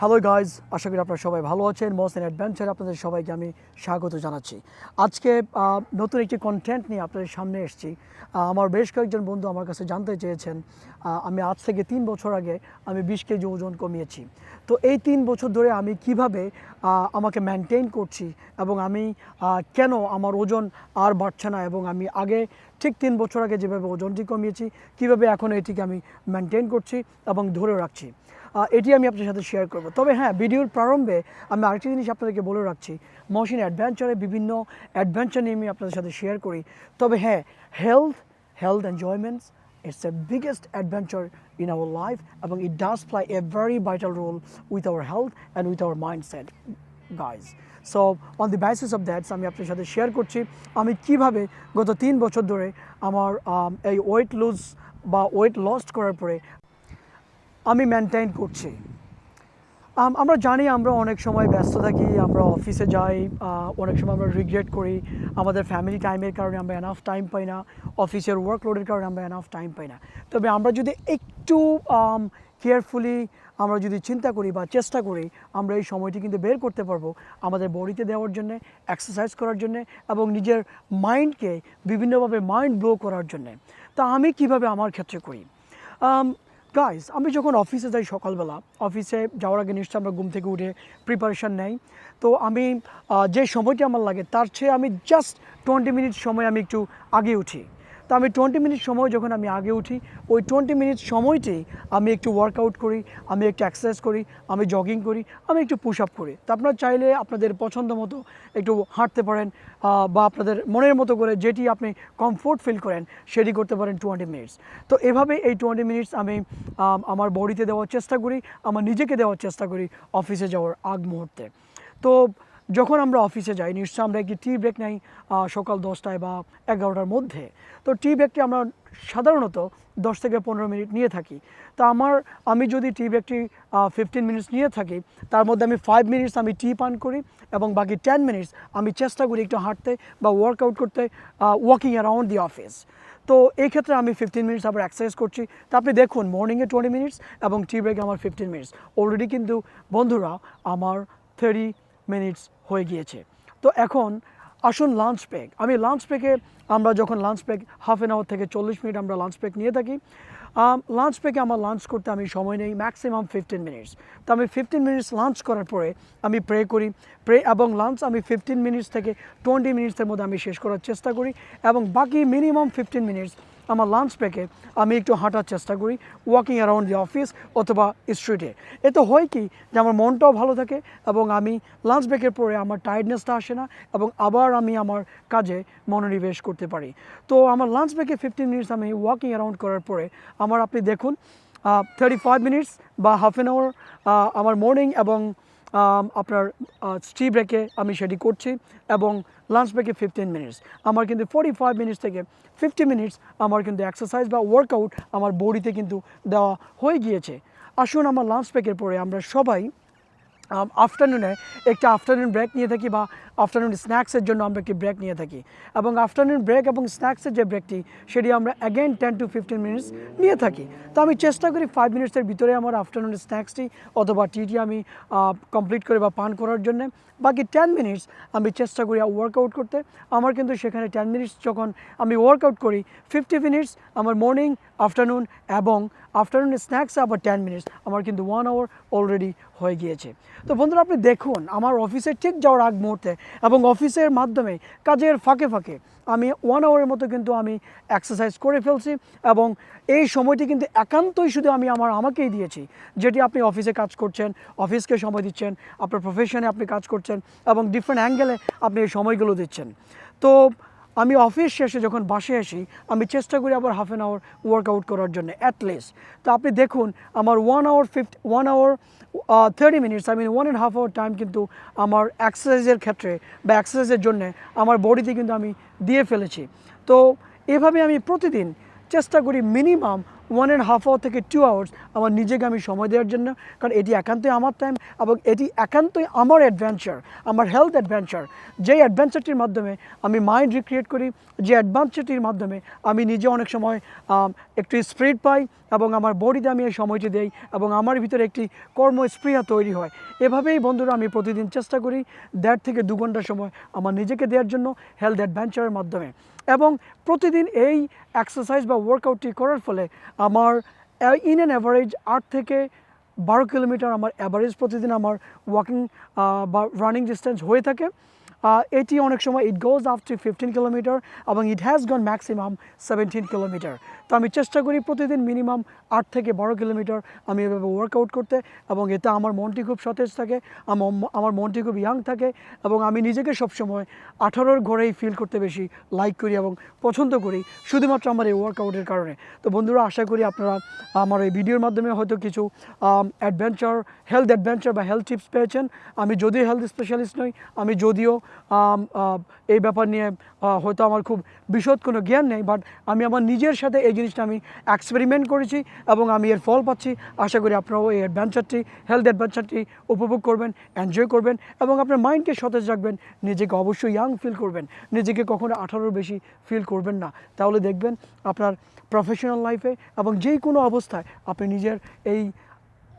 Hello guys আশা করি আপনারা সবাই ভালো আছেন। মসেন অ্যাডভেঞ্চার আপনাদের সবাইকে আমি স্বাগত জানাচ্ছি। আজকে নতুন একটি কন্টেন্ট নিয়ে আপনাদের সামনে এসেছি। আমার বেশ কয়েকজন বন্ধু আমার কাছে জানতে চেয়েছেন। আমি আজ থেকে তিন বছর আগে আমি বিশ কেজি ওজন কমিয়েছি। তো এই তিন বছর ধরে আমি কীভাবে আমাকে মেনটেন করছি এবং আমি কেন আমার ওজন আর বাড়ছে না এবং আমি আগে ঠিক তিন বছর আগে যেভাবে ওজনটি কমিয়েছি, কীভাবে এখন এটিকে আমি মেনটেন করছি এবং ধরে রাখছি। এটি আমি আপনার সাথে শেয়ার করব। তবে হ্যাঁ ভিডিওর প্রারম্ভে আমি আরেকটি জিনিস আপনাদেরকে বলে রাখছি। মহসিন অ্যাডভেঞ্চারে বিভিন্ন অ্যাডভেঞ্চার নিয়ে আমি আপনাদের সাথে শেয়ার করি। তবে হ্যাঁ health health enjoyments it's a biggest adventure in our life এবং it does play a very vital role with our health and with our mindset guys so on the basis of that's আমি আপনার সাথে share করছি, আমি কীভাবে গত তিন বছর ধরে আমার এই ওয়েট লুজ বা ওয়েট লস্ট করার পরে আমি মেনটেন করছি। আমরা জানি আমরা অনেক সময় ব্যস্ত থাকি, আমরা অফিসে যাই অনেক সময় আমরা রিগ্রেট করি। আমাদের ফ্যামিলি টাইমের কারণে আমরা এনাফ টাইম পাই না অফিসের ওয়ার্কলোডের কারণে আমরা এনাফ টাইম পাই না। তবে আমরা যদি একটু কেয়ারফুলি আমরা যদি চিন্তা করি বা চেষ্টা করি, আমরা এই সময়টি কিন্তু বের করতে পারব আমাদের বডিতে দেওয়ার জন্যে এক্সারসাইজ করার জন্যে এবং নিজের মাইন্ডকে বিভিন্নভাবে মাইন্ড ব্লো করার জন্যে। তা আমি কীভাবে আমার ক্ষেত্রে করি? গাইস আমি যখন অফিসে যাই সকালবেলা অফিসে যাওয়ার আগে নিশ্চয়ই আমরা ঘুম থেকে উঠে প্রিপারেশান নেই। তো আমি যে সময়টি আমার লাগে, তার চেয়ে আমি জাস্ট টোয়েন্টি মিনিট সময় আমি একটু আগে উঠি। তো আমি টোয়েন্টি মিনিট সময় যখন আমি আগে উঠি, ওই টোয়েন্টি মিনিট সময়তেই আমি একটু ওয়ার্কআউট করি, আমি একটু এক্সারসাইজ করি, আমি জগিং করি, আমি একটু পুশ আপ করি। তো আপনার চাইলে আপনাদের পছন্দ মতো একটু হাঁটতে পারেন বা আপনাদের মনের মতো করে যেটি আপনি কমফোর্ট ফিল করেন, সেটি করতে পারেন টোয়েন্টি মিনিটস তো এভাবে এই টোয়েন্টি মিনিটস আমি আমার বডিতে দেওয়ার চেষ্টা করি, আমার নিজেকে দেওয়ার চেষ্টা করি অফিসে যাওয়ার আগ মুহূর্তে। তো যখন আমরা অফিসে যাই নিশ্চয় আমরা একটি টি ব্রেক নেই সকাল দশটায় বা এগারোটার মধ্যে। তো টি ব্রেকটি আমরা সাধারণত দশ থেকে পনেরো মিনিট নিয়ে থাকি। তা আমার, আমি যদি টি ব্রেকটি ফিফটিন মিনিটস নিয়ে থাকি, তার মধ্যে আমি ফাইভ মিনিটস আমি টি পান করি এবং বাকি টেন মিনিটস আমি চেষ্টা করি একটু হাঁটতে বা ওয়ার্কআউট করতে ওয়াকিং অ্যারাউন্ড দি অফিস তো এই ক্ষেত্রে আমি ফিফটিন মিনিটস আবার এক্সারসাইজ করছি। তা আপনি দেখুন মর্নিংয়ে টোয়েন্টি মিনিটস এবং টি ব্রেকে আমার ফিফটিন মিনিটস অলরেডি কিন্তু বন্ধুরা, আমার থার্টি মিনিটস হয়ে গিয়েছে। তো এখন আসুন লাঞ্চ ব্রেক আমি লাঞ্চ ব্রেকে আমরা যখন lunch break half an hour থেকে চল্লিশ মিনিট আমরা লাঞ্চ ব্রেক নিয়ে থাকি লাঞ্চ ব্রেকে আমার লাঞ্চ করতে আমি সময় নেই ম্যাক্সিমাম ফিফটিন মিনিটস তো আমি ফিফটিন মিনিটস লাঞ্চ করার পরে আমি প্রে করি। প্রে এবং লাঞ্চ আমি ফিফটিন মিনিটস থেকে টোয়েন্টি মিনিটসের মধ্যে আমি শেষ করার চেষ্টা করি এবং বাকি মিনিমাম ফিফটিন মিনিটস আমার লাঞ্চ ব্রেকে আমি একটু হাঁটার চেষ্টা করি ওয়াকিং অ্যারাউন্ড দি অফিস অথবা স্ট্রিটে এতে হয় কি যে আমার মনটাও ভালো থাকে এবং আমি লাঞ্চ ব্রেকের পরে আমার টায়ার্ডনেসটা আসে না এবং আবার আমি আমার কাজে মনোনিবেশ করতে পারি। তো আমার লাঞ্চ ব্রেকে ফিফটিন মিনিটস আমি ওয়াকিং অ্যারাউন্ড করার পরে আমার আপনি দেখুন থার্টি ফাইভ মিনিটস বা হাফ অ্যান আওয়ার আমার মর্নিং এবং আপনার স্টি ব্রেকে আমি সেটি করছি এবং লাঞ্চ ব্রেকে ফিফটিন মিনিটস আমার কিন্তু ফোর্টি ফাইভ মিনিটস থেকে ফিফটি মিনিটস আমার কিন্তু এক্সারসাইজ বা ওয়ার্কআউট আমার বডিতে কিন্তু দেওয়া হয়ে গিয়েছে। আসুন আমার লাঞ্চ ব্রেকের পরে আমরা সবাই আফটারনুনে একটা আফটারনুন ব্রেক নিয়ে থাকি বা আফটারনুন স্ন্যাক্সের জন্য আমরা একটি ব্রেক নিয়ে থাকি। এবং আফটারনুন ব্রেক এবং স্ন্যাক্সের যে ব্রেকটি সেটি আমরা again ten to fifteen minutes নিয়ে থাকি। তো আমি চেষ্টা করি ফাইভ মিনিটসের ভিতরে আমার আফটারনুন স্ন্যাক্সটি অথবা টিটি আমি কমপ্লিট করে বা পান করার জন্য। বাকি টেন মিনিটস আমি চেষ্টা করি ওয়ার্কআউট করতে। আমার কিন্তু সেখানে টেন মিনিটস যখন আমি ওয়ার্কআউট করি ফিফটি মিনিটস আমার মর্নিং আফটারনুন এবং আফটারনুন স্ন্যাক্স আবার টেন মিনিটস আমার কিন্তু ওয়ান আওয়ার অলরেডি হয়ে গিয়েছে। তো বন্ধুরা আপনি দেখুন, আমার অফিসে ঠিক যাওয়ার আগ মুহূর্তে এবং অফিসের মাধ্যমে, কাজের ফাঁকে ফাঁকে আমি ওয়ান আওয়ারের মতো কিন্তু আমি এক্সারসাইজ করে ফেলছি এবং এই সময়টি কিন্তু একান্তই শুধু আমি আমার আমাকেই দিয়েছি। যেটি আপনি অফিসে কাজ করছেন, অফিসকে সময় দিচ্ছেন, আপনার প্রফেশনে আপনি কাজ করছেন এবং ডিফারেন্ট অ্যাঙ্গেলে আপনি এই সময়গুলো দিচ্ছেন। তো আমি অফিস শেষে যখন বাসে আসি, আমি চেষ্টা করি আবার হাফ অ্যান আওয়ার ওয়ার্কআউট করার জন্য অ্যাটলিস্ট তো আপনি দেখুন, আমার one hour fifty one hour thirty minutes I mean one and half hour time কিন্তু আমার এক্সারসাইজের ক্ষেত্রে বা এক্সারসাইজের জন্য আমার বডিতে কিন্তু আমি দিয়ে ফেলেছি। তো এভাবে আমি প্রতিদিন চেষ্টা করি minimum one and half hour থেকে টু আওয়ার্স আমার নিজেকে আমি সময় দেওয়ার জন্য, কারণ এটি একান্তই আমার টাইম এবং এটি একান্তই আমার অ্যাডভেঞ্চার আমার হেলথ অ্যাডভেঞ্চার যেই অ্যাডভেঞ্চারটির মাধ্যমে আমি মাইন্ড রিক্রিয়েট করি, যে অ্যাডভেঞ্চারটির মাধ্যমে আমি নিজে অনেক সময় একটু স্প্রিড পাই এবং আমার বডিতে আমি এই সময়টি দেই এবং আমার ভিতরে একটি কর্মস্পৃহা তৈরি হয়। এভাবেই বন্ধুরা আমি প্রতিদিন চেষ্টা করি, দেড় থেকে দু ঘণ্টা সময় আমার নিজেকে দেওয়ার জন্য হেলথ অ্যাডভেঞ্চারের মাধ্যমে। এবং প্রতিদিন এই এক্সারসাইজ বা ওয়ার্কআউটটি করার ফলে আমার ইন অ্যান অ্যাভারেজ আট থেকে বারো কিলোমিটার আমার অ্যাভারেজ প্রতিদিন আমার ওয়াকিং বা রানিং ডিস্টেন্স হয়ে থাকে। এটি অনেক সময় it goes up to fifteen kilometre এবং it has gone maximum seventeen kilometre তো আমি চেষ্টা করি প্রতিদিন মিনিমাম আট থেকে বারো কিলোমিটার আমি এভাবে ওয়ার্কআউট করতে এবং এতে আমার মনটি খুব সতেজ থাকে, আমার মনটি খুব ইয়াং থাকে এবং আমি নিজেকে সবসময় আঠারোর ঘরেই ফিল করতে বেশি লাইক করি এবং পছন্দ করি, শুধুমাত্র আমার এই ওয়ার্কআউটের কারণে। তো বন্ধুরা, আশা করি আপনারা আমার এই ভিডিওর মাধ্যমে হয়তো কিছু অ্যাডভেঞ্চার হেলথ অ্যাডভেঞ্চার বা হেলথ টিপস পেয়েছেন। আমি যদিও হেলথ স্পেশালিস্ট নই, আমি যদিও এই ব্যাপার নিয়ে হয়তো আমার খুব বিশদ কোনো জ্ঞান নেই বাট আমি আমার নিজের সাথে এই জিনিসটা আমি এক্সপেরিমেন্ট করেছি এবং আমি এর ফল পাচ্ছি। আশা করি আপনারাও এই অ্যাডভেঞ্চারটি হেলথ অ্যাডভেঞ্চারটি উপভোগ করবেন এনজয় করবেন এবং আপনার মাইন্ডকে সতেজ রাখবেন। নিজেকে অবশ্যই ইয়াং ফিল করবেন। নিজেকে কখনো আঠারোর বেশি ফিল করবেন না। তাহলে দেখবেন আপনার প্রফেশনাল লাইফে এবং যে কোনো অবস্থায় আপনি নিজের এই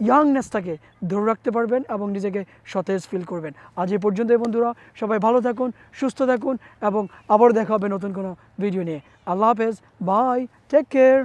ইয়াংনেসটাকে ধরে রাখতে পারবেন এবং নিজেকে সতেজ ফিল করবেন। আজ এ পর্যন্ত বন্ধুরা, সবাই ভালো থাকুন, সুস্থ থাকুন এবং আবার দেখা হবে নতুন কোনো ভিডিও নিয়ে। আল্লাহ হাফেজ বাই টেক কেয়ার